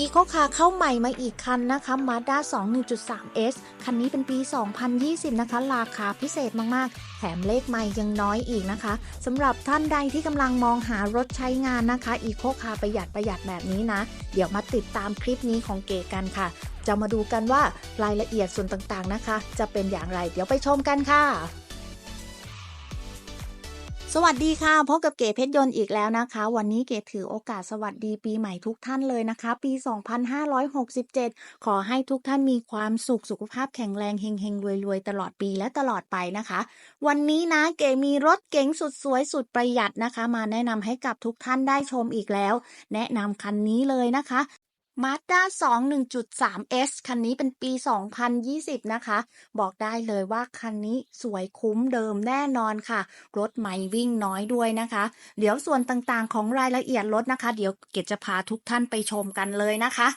อีโคคาเข้าใหม่มาอีกคันนะคะ Mazda 2 1.3S คันนี้เป็นปี 2020 นะคะ ราคาพิเศษมาก ๆ แถมเลขใหม่ยังน้อยอีกนะคะสำหรับท่านใดที่กำลังมองหารถใช้งานนะคะอีโคคาประหยัดประหยัดแบบนี้นะ เดี๋ยวมาติดตามคลิปนี้ของเก๋กันค่ะ จะมาดูกันว่ารายละเอียดส่วนต่างๆนะคะ จะเป็นอย่างไร เดี๋ยวไปชมกันค่ะ สวัสดีค่ะพบกับเก๋เพชรยนต์อีกแล้วนะคะ วันนี้เก๋ถือโอกาสสวัสดีปีใหม่ทุกท่านเลยนะคะ ปี 2567 ขอให้ทุกท่านมีความสุขสุขภาพแข็งแรงเฮงเฮงรวยรวยๆตลอดปีและตลอดไปนะคะ วันนี้นะเก๋มีรถเก๋งสุดสวยสุดประหยัดนะคะ มาแนะนำให้กับทุกท่านได้ชมอีกแล้ว แนะนำคันนี้เลยนะคะ Mazda 2 1.3S คันนี้เป็นปี 2020 นะคะ บอกได้เลยว่าคันนี้สวยคุ้มเดิมแน่นอนค่ะ รถใหม่วิ่งน้อยด้วยนะคะ เดี๋ยวส่วนต่างๆของรายละเอียดรถนะคะ เดี๋ยวเกดจะพาทุกท่านไปชมกันเลยนะคะ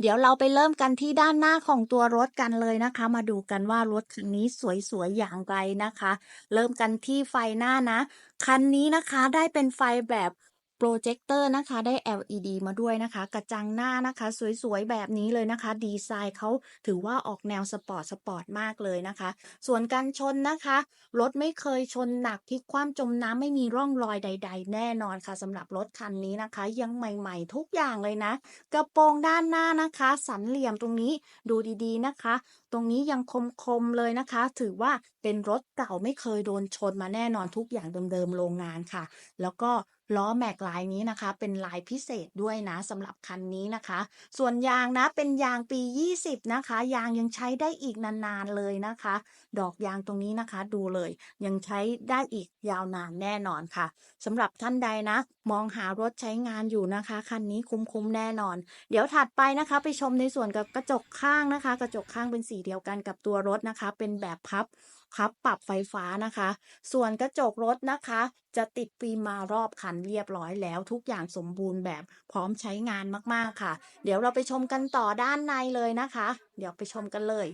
เดี๋ยวเราไปเริ่มกันที่ด้านหน้าของตัวรถกันเลยนะคะ มาดูกันว่ารถคันนี้สวยๆอย่างไรนะคะ เริ่มกันที่ไฟหน้านะ คันนี้นะคะได้เป็นไฟแบบ โปรเจคเตอร์นะคะได้ LED มาด้วยนะคะ กระจังหน้านะคะ สวยๆ แบบนี้เลยนะคะ ดีไซน์เขาถือว่าออกแนวสปอร์ตสปอร์ตมากเลยนะคะ ส่วนการชนนะคะ รถไม่เคยชนหนักพลิกคว่ำจมน้ำไม่มีร่องรอยใด ๆ แน่นอนค่ะสำหรับรถคันนี้นะคะ ยังใหม่ๆ ทุกอย่างเลยนะ กระโปรงด้านหน้านะคะ สันเหลี่ยมตรงนี้ดูดีๆนะคะ ตรงนี้ยังคมๆเลยนะคะ ถือว่าเป็นรถเก่าไม่เคยโดนชนมาแน่นอนทุกอย่างเดิมๆโรงงานค่ะ แล้วก็ ล้อแม็กลายนี้นะคะ เป็นลายพิเศษด้วยนะสำหรับคันนี้นะคะ ส่วนยางนะเป็นยางปี 20 นะคะ ยางยังใช้ได้อีกนานๆเลยนะคะ ดอกยางตรงนี้นะคะ ดูเลย ยังใช้ได้อีกยาวนานแน่นอนค่ะสำหรับท่านใดนะ มองหารถใช้งานอยู่นะคะคันนี้คุ้มๆแน่นอน เดี๋ยวถัดไปนะคะ ไปชมในส่วนกับกระจกข้างนะคะ กระจกข้างเป็นสีเดียวกันกับตัวรถนะคะ เป็นแบบพับ พับปรับไฟฟ้านะคะ ส่วนกระจกรถนะคะ จะติดฟิล์มมารอบคันเรียบร้อยแล้ว ทุกอย่างสมบูรณ์แบบพร้อมใช้งานมากๆค่ะ เดี๋ยวเราไปชมกันต่อด้านในเลยนะคะ เดี๋ยวไปชมกันเลย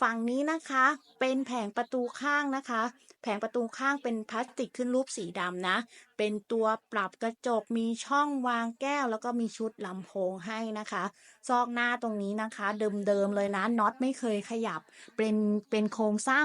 ฝั่งนี้นะคะเป็นแผงประตูข้างนะคะ แผงประตูข้างเป็นพลาสติกขึ้นรูปสีดำนะ เป็นตัวปรับกระจกมีช่องวางแก้ว แล้วก็มีชุดลำโพงให้นะคะซอกหน้าตรงนี้นะคะ เดิมๆเลยนะน็อตไม่เคยขยับ เป็นเป็นโครงสร้าง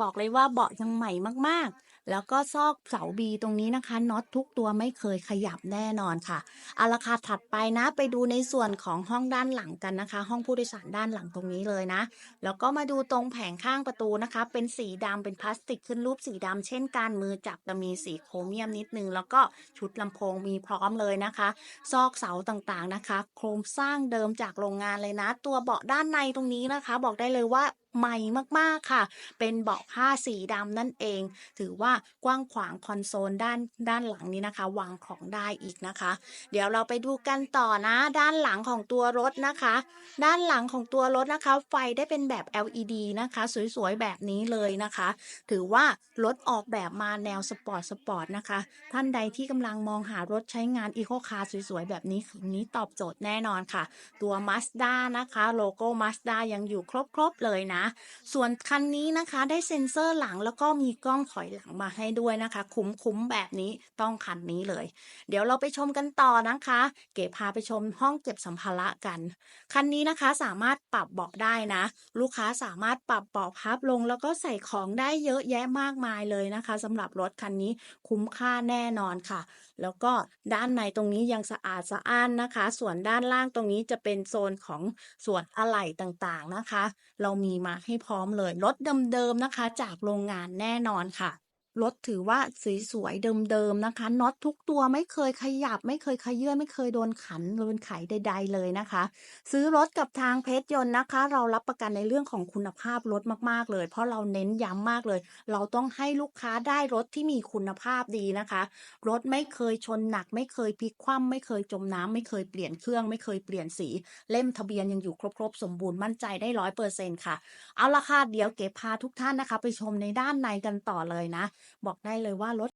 บอกเลยว่าเบาะยังใหม่มากๆ แล้วก็ซอกเสาบีตรงนี้นะคะน็อตทุกตัวไม่เคยขยับแน่นอนค่ะเอาละค่ะถัดไปนะ ไปดูในส่วนของห้องด้านหลังกันนะคะ ห้องผู้โดยสารด้านหลังตรงนี้เลยนะ แล้วก็มาดูตรงแผงข้างประตูนะคะ เป็นสีดำเป็นพลาสติกขึ้นรูปสีดำเช่นกันมือจับจะมีสีโครเมียมนิดนึง แล้วก็ชุดลำโพงมีพร้อมเลยนะคะ ซอกเสาต่างๆนะคะ โครงสร้างเดิมจากโรงงานเลยนะ ตัวเบาะด้านในตรงนี้นะคะ บอกได้เลยว่า ใหม่มากๆค่ะ เป็นเบาะผ้าสีดำนั่นเอง ถือว่ากว้างขวางคอนโซลด้านด้านหลังนี้นะคะ วางของได้อีกนะคะ เดี๋ยวเราไปดูกันต่อนะ ด้านหลังของตัวรถนะคะ ด้านหลังของตัวรถนะคะ ไฟได้เป็นแบบ LED นะคะ สวยๆ แบบนี้เลยนะคะ ถือว่ารถออกแบบมาแนวสปอร์ตสปอร์ตนะคะ ท่านใดที่กำลังมองหารถใช้งานอีโคคาร์สวยๆ แบบนี้คันนี้ตอบโจทย์แน่นอนค่ะ ตัว Mazda นะคะ โลโก้ Mazda ยังอยู่ครบๆเลยนะส่วนคันนี้นะคะได้เซ็นเซอร์หลังแล้วก็มีกล้องถอยหลังมาให้ด้วยนะคะ คุ้มๆแบบนี้ต้องคันนี้เลย เดี๋ยวเราไปชมกันต่อนะคะ เก๋พาไปชมห้องเก็บสัมภาระกัน คันนี้นะคะสามารถปรับเบาะได้นะ ลูกค้าสามารถปรับเบาะพับลง แล้วก็ใส่ของได้เยอะแยะมากมายเลยนะคะสำหรับรถคันนี้คุ้มค่าแน่นอนค่ะ แล้วก็ด้านในตรงนี้ยังสะอาดสะอ้านนะคะ ส่วนด้านล่างตรงนี้จะเป็นโซนของส่วนอะไหล่ต่างๆนะคะ เรามีมาให้พร้อมเลยรถเดิมๆนะคะ จากโรงงานแน่นอนค่ะ รถถือว่าสวยๆเดิมๆนะคะน็อตทุกตัวไม่เคยขยับ ไม่เคยขยื่นไม่เคยโดนขันโดนไขใด ๆ เลยนะคะ ซื้อรถกับทางเพชรยนต์นะคะ เรารับประกันในเรื่องของคุณภาพรถมากๆเลย เพราะเราเน้นย้ำมากเลย เราต้องให้ลูกค้าได้รถที่มีคุณภาพดีนะคะ รถไม่เคยชนหนัก ไม่เคยพลิกคว่ำไม่เคยจมน้ำไม่เคยเปลี่ยนเครื่อง ไม่เคยเปลี่ยนสี เล่มทะเบียนยังอยู่ครบๆสมบูรณ์มั่นใจได้ร้อยเปอร์เซ็นต์ค่ะเอาละค่ะเดี๋ยวเก็บพาทุกท่านนะคะ ไปชมในด้านในกันต่อเลยนะบอกได้เลยว่าลด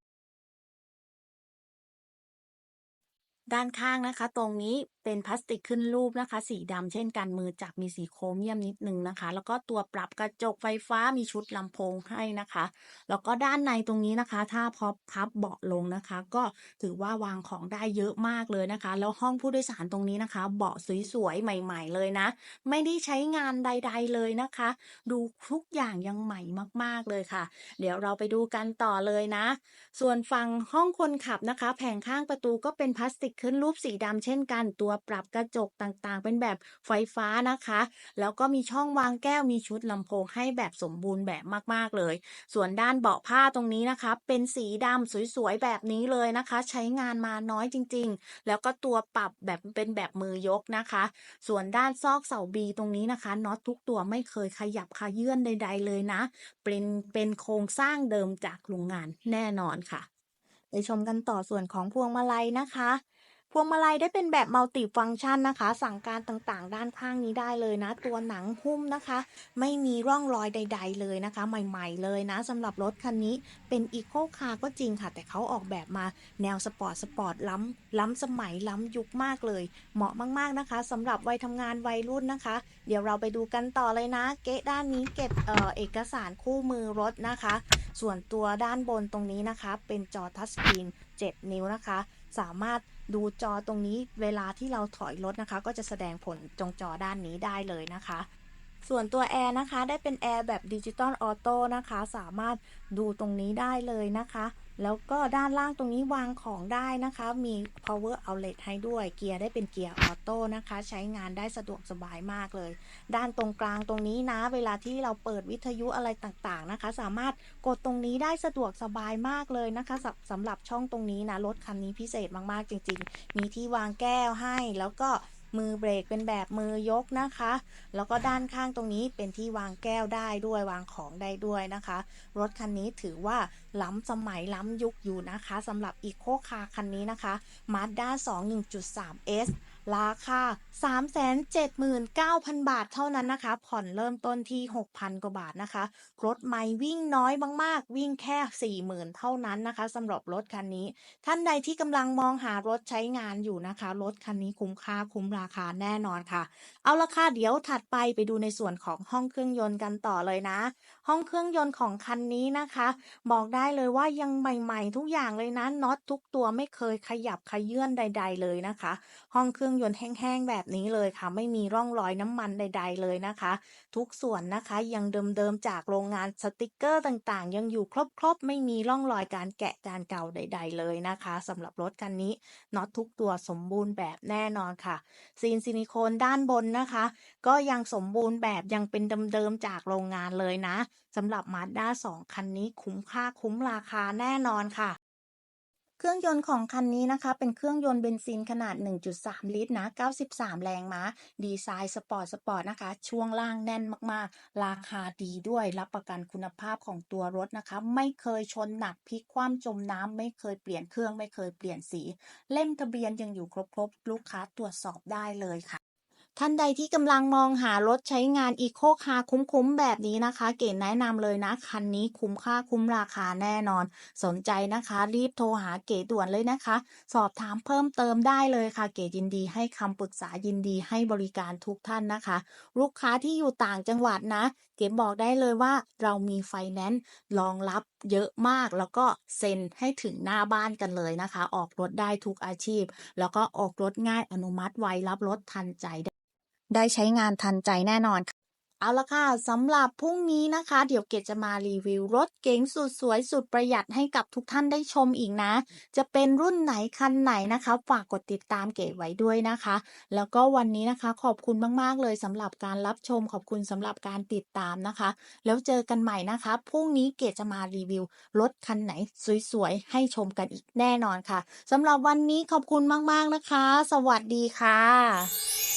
ด้านข้างนะคะ ตรงนี้เป็นพลาสติกขึ้นรูปนะคะ สีดำเช่นกันมือจับมีสีโครเมียมนิดนึงนะคะ แล้วก็ตัวปรับกระจกไฟฟ้ามีชุดลำโพงให้นะคะ แล้วก็ด้านในตรงนี้นะคะ ถ้าพอพับเบาะลงนะคะ ก็ถือว่าวางของได้เยอะมากเลยนะคะ แล้วห้องผู้โดยสารตรงนี้นะคะ เบาะสวยๆใหม่ ๆ เลยนะ ไม่ได้ใช้งานใด ๆเลยนะคะ ดูทุกอย่างยังใหม่มากๆเลยค่ะ เดี๋ยวเราไปดูกันต่อเลยนะ ส่วนฝั่งห้องคนขับนะคะ แผงข้างประตูก็เป็นพลาสติกขึ้นรูปสีดำเช่นกัน ตัวปรับกระจกต่างๆ เป็นแบบไฟฟ้านะคะ แล้วก็มีช่องวางแก้วมีชุดลำโพงให้แบบสมบูรณ์แบบมากๆเลย ส่วนด้านเบาะผ้าตรงนี้นะคะ เป็นสีดำสวยๆแบบนี้เลยนะคะ ใช้งานมาน้อยจริง ๆ แล้วก็ตัวปรับแบบเป็นแบบมือยกนะคะ ส่วนด้านซอกเสาบีตรงนี้นะคะน็อตทุกตัวไม่เคยขยับขยื่นใด ๆ เลยนะ เป็นเป็นโครงสร้างเดิมจากโรงงานแน่นอนค่ะ ไปชมกันต่อส่วนของพวงมาลัยนะคะ วงมาลัยได้เป็นแบบมัลติฟัง c t ชันนะคะ สั่งการต่างๆ ด้านข้างนี้ได้เลยนะ ตัวหนังหุ้มนะคะ ไม่มีร่องรอยใด ๆ เลยนะคะ ใหม่ๆ เลยนะสำหรับรถคันนี้เป็นอีโคคาร์ก็จริงค่ะ แต่เขาออกแบบมาแนวสปอร์ตสปอร์ตล้ำล้ำสมัยล้ำยุคมากเลย เหมาะมากๆนะคะสำหรับวัยทำงานวัยรุ่นนะคะ เดี๋ยวเราไปดูกันต่อเลยนะ เกะด้านนี้เก็บเออเอกสารคู่มือรถนะคะ ส่วนตัวด้านบนตรงนี้นะคะ เป็นจอทัชสกรีน 7 นิ้วนะคะ สามารถ ดูจอตรงนี้เวลาที่เราถอยรถนะคะ ก็จะแสดงผลจงจอด้านนี้ได้เลยนะคะ ส่วนตัวแอร์นะคะ ได้เป็นแอร์แบบดิจิตอลออโต้นะคะ สามารถดูตรงนี้ได้เลยนะคะ แล้วก็ด้านล่างตรงนี้วางของได้นะคะ มี power outlet ให้ด้วย เกียร์ได้เป็นเกียร์ออโต้นะคะ ใช้งานได้สะดวกสบายมากเลย ด้านตรงกลางตรงนี้นะ เวลาที่เราเปิดวิทยุอะไรต่างๆนะคะ สามารถกดตรงนี้ได้สะดวกสบายมากเลยนะคะสำสำหรับช่องตรงนี้นะ รถคันนี้พิเศษมากๆจริง ๆ มีที่วางแก้วให้แล้วก็ มือเบรกเป็นแบบมือยกนะคะ แล้วก็ด้านข้างตรงนี้เป็นที่วางแก้วได้ด้วยวางของได้ด้วยนะคะ รถคันนี้ถือว่าล้ำสมัยล้ำยุคอยู่นะคะสำหรับอีโคคาร์คันนี้นะคะ Mazda 2 1.3S ราคา 379,000 บาทเท่านั้นนะคะ ผ่อนเริ่มต้นที่ 6,000 กว่าบาทนะคะ รถใหม่วิ่งน้อยมากๆ วิ่งแค่ 40,000 เท่านั้นนะคะสำหรับรถคันนี้ ท่านใดที่กำลังมองหารถใช้งานอยู่นะคะ รถคันนี้คุ้มค่าคุ้มราคาแน่นอนค่ะ เอาละค่ะเดี๋ยวถัดไปไปดูในส่วนของห้องเครื่องยนต์กันต่อเลยนะ ห้องเครื่องยนต์ของคันนี้นะคะ บอกได้เลยว่ายังใหม่ๆทุกอย่างเลยนะน็อตทุกตัวไม่เคยขยับขยื่นใด ๆ เลยนะคะ ห้องเครื่องยนต์แห้งๆแบบนี้เลยค่ะ ไม่มีร่องรอยน้ำมันใด ๆ เลยนะคะ ทุกส่วนนะคะยังเดิมๆจากโรงงานสติกเกอร์ต่างๆ ยังอยู่ครบๆไม่มีร่องรอยการแกะการเก่าใด ๆ เลยนะคะสำหรับรถคันนี้น็อตทุกตัวสมบูรณ์แบบแน่นอนค่ะซีนซิลิโคนด้านบนนะคะ ก็ยังสมบูรณ์แบบยังเป็นเดิมๆจากโรงงานเลยนะสำหรับ Mazda 2 คันนี้คุ้มค่าคุ้มราคาแน่นอนค่ะ เครื่องยนต์ของคันนี้นะคะ เป็นเครื่องยนต์เบนซินขนาด 1.3 ลิตรนะ 93 แรงม้า ดีไซน์สปอร์ตสปอร์ตนะคะ ช่วงล่างแน่นมากๆ ราคาดีด้วย รับประกันคุณภาพของตัวรถนะคะ ไม่เคยชนหนักพลิกคว่ำจมน้ำไม่เคยเปลี่ยนเครื่องไม่เคยเปลี่ยนสี เล่มทะเบียนยังอยู่ครบๆ ลูกค้าตรวจสอบได้เลยค่ะ ท่านใดที่กำลังมองหารถใช้งานอีโคคาร์คุ้มๆ แบบนี้นะคะ เก๋แนะนำเลยนะ คันนี้คุ้มค่าคุ้มราคาแน่นอน สนใจนะคะ รีบโทรหาเก๋ด่วนเลยนะคะ สอบถามเพิ่มเติมได้เลยค่ะ เก๋ยินดีให้คำปรึกษายินดีให้บริการทุกท่านนะคะ ลูกค้าที่อยู่ต่างจังหวัดนะ เก๋บอกได้เลยว่าเรามีไฟแนนซ์รองรับเยอะมากแล้วก็เซ็นให้ถึงหน้าบ้านกันเลยนะคะ ออกรถได้ทุกอาชีพ แล้วก็ออกรถง่ายอนุมัติไวรับรถทันใจ ได้ใช้งานทันใจแน่นอนค่ะเอาละค่ะสำหรับพรุ่งนี้นะคะ เดี๋ยวเกดจะมารีวิวรถเก๋งสุดสวยสุดประหยัดให้กับทุกท่านได้ชมอีกนะ จะเป็นรุ่นไหนคันไหนนะคะ ฝากกดติดตามเก๋ไว้ด้วยนะคะ แล้วก็วันนี้นะคะขอบคุณมากๆเลยสำหรับการรับชมขอบคุณสำหรับการติดตามนะคะ แล้วเจอกันใหม่นะคะพรุ่งนี้เกดจะมารีวิวรถคันไหนสวยๆให้ชมกันอีกแน่นอนค่ะสำหรับวันนี้ขอบคุณมากๆนะคะ สวัสดีค่ะ